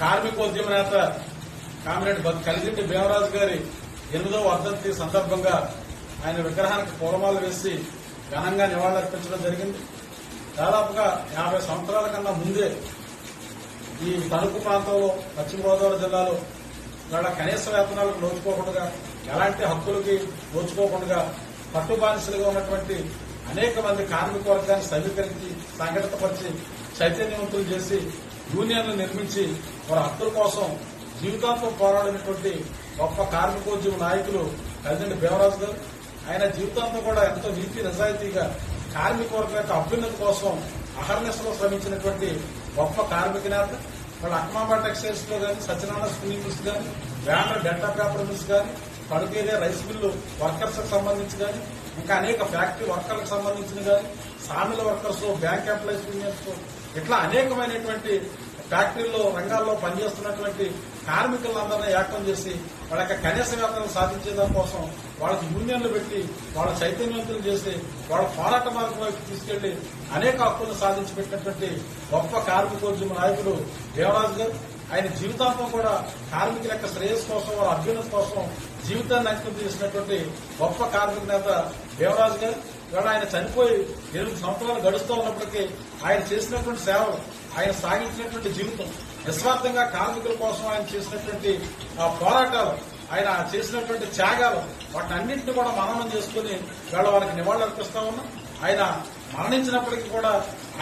కార్మికోద్యమ నేత కామిరెడ్డి బత్ కలిగింటి భీమరాజు గారి ఎనిమిదో వర్ధంతి సందర్భంగా ఆయన విగ్రహానికి పూలమాలు వేసి ఘనంగా నివాళులర్పించడం జరిగింది. దాదాపుగా యాభై సంవత్సరాల కన్నా ముందే ఈ తణుకు ప్రాంతంలో పశ్చిమ గోదావరి జిల్లాలో వాళ్ళ కనీస వేతనాలకు నోచుకోకుండా ఎలాంటి హక్కులకి నోచుకోకుండా పట్టుబానిసలుగా ఉన్నటువంటి అనేక మంది కార్మిక వర్గాన్ని సమీకరించి సంఘటితపరిచి చైతన్యవంతులు చేసి యూనియన్లు నిర్మించి వారి హక్కుల కోసం జీవితాంతం పోరాడినటువంటి గొప్ప కార్మికోద్యమ నాయకులు కలిదండి భీమరాజు గారు. ఆయన జీవితాంతం కూడా ఎంతో నీతి నిజాయితీగా కార్మిక వర్గం యొక్క అభ్యున్నతి కోసం అహర్నిశలో శ్రమించినటువంటి గొప్ప కార్మిక నేత వాళ్ళు అక్మాబా టెక్స్టైల్స్లో కానీ సత్యనారాయణ స్పిన్నింగ్ మిల్స్ కానీ బ్యాండ్ల డెల్టా పేపర్ మిల్స్ కానీ కడుకేరియా రైస్ మిల్లు వర్కర్స్కు సంబంధించి కానీ ఇంకా అనేక ఫ్యాక్టరీ వర్కర్లకు సంబంధించిన కానీ సామిల వర్కర్స్ బ్యాంక్ ఎంప్లాయీస్ యూనియన్స్ ఇట్లా అనేకమైనటువంటి ఫ్యాక్టరీల్లో రంగాల్లో పనిచేస్తున్నటువంటి కార్మికులందరినీ ఏకం చేసి వాళ్ళ యొక్క కనీస వేతనం సాధించే దానికోసం వాళ్ళకి యూనియన్లు పెట్టి వాళ్ళ చైతన్యవంతులు చేసి వాళ్ళ పోరాట మార్గం వైపు తీసుకెళ్ళి అనేక హక్కులను సాధించి పెట్టినటువంటి గొప్ప కార్మికోద్యమ నాయకుడు దేవరాజు గారు. ఆయన జీవితాంతం కూడా కార్మికుల యొక్క శ్రేయస్ కోసం వాళ్ళ అభ్యున్నతి కోసం జీవితాన్ని అంకితం చేసినటువంటి గొప్ప కార్మిక నేత దేవరాజు గారు. ఇవాళ ఆయన చనిపోయి ఎనిమిది సంవత్సరాలు గడుస్తూ ఉన్నప్పటికీ ఆయన చేసినటువంటి సేవలు ఆయన సాగించినటువంటి జీవితం నిస్వార్థంగా కార్మికుల కోసం ఆయన చేసినటువంటి ఆ పోరాటాలు ఆయన చేసినటువంటి త్యాగాలు వాటన్నింటినీ కూడా మననం చేసుకుని ఇవాళ వారికి నివాళులు అర్పిస్తా ఉన్నాం. ఆయన మరణించినప్పటికీ కూడా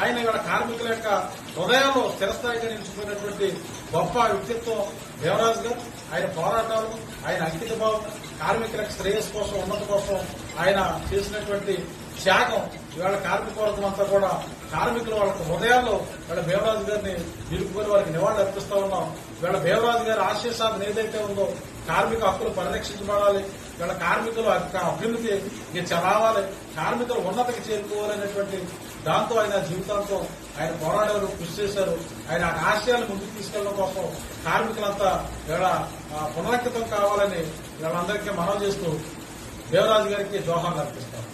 ఆయన ఇవాళ కార్మికుల యొక్క హృదయాల్లో స్థిరస్థాయిగా నిలిచిపోయినటువంటి గొప్ప వ్యక్తిత్వం దేవరాజు గారు. ఆయన పోరాటాలు ఆయన అంకిత భావం కార్మికులకు శ్రేయస్సు కోసం ఉన్నత కోసం ఆయన చేసినటువంటి త్యాగం ఇవాళ కార్మిక వర్గం అంతా కూడా కార్మికులు వాళ్ళ హృదయాల్లో ఇవాళ భీమరాజు గారిని నిలుపుకొని వారికి నివాళులు అర్పిస్తా ఉన్నాం. ఇవాళ భీమరాజు గారి ఆశయ సాధన ఏదైతే ఉందో కార్మిక హక్కులు పరిరక్షించబడాలి. ఇవాళ కార్మికులు యొక్క అభ్యున్నతి చదవాలి. కార్మికులు ఉన్నతకి చేరుకోవాలనేటువంటి దాంతో ఆయన జీవితంతో ఆయన పోరాడారు కృషి చేశారు. ఆయన ఆ ఆశయాలు ముందుకు తీసుకెళ్ళడం కోసం కార్మికులంతా ఇవాళ ఆ, పునరంకితం కావాలని వీళ్ళందరికీ మనం చేస్తూ దేవరాజు గారికి జోహార్లు అర్పిస్తారు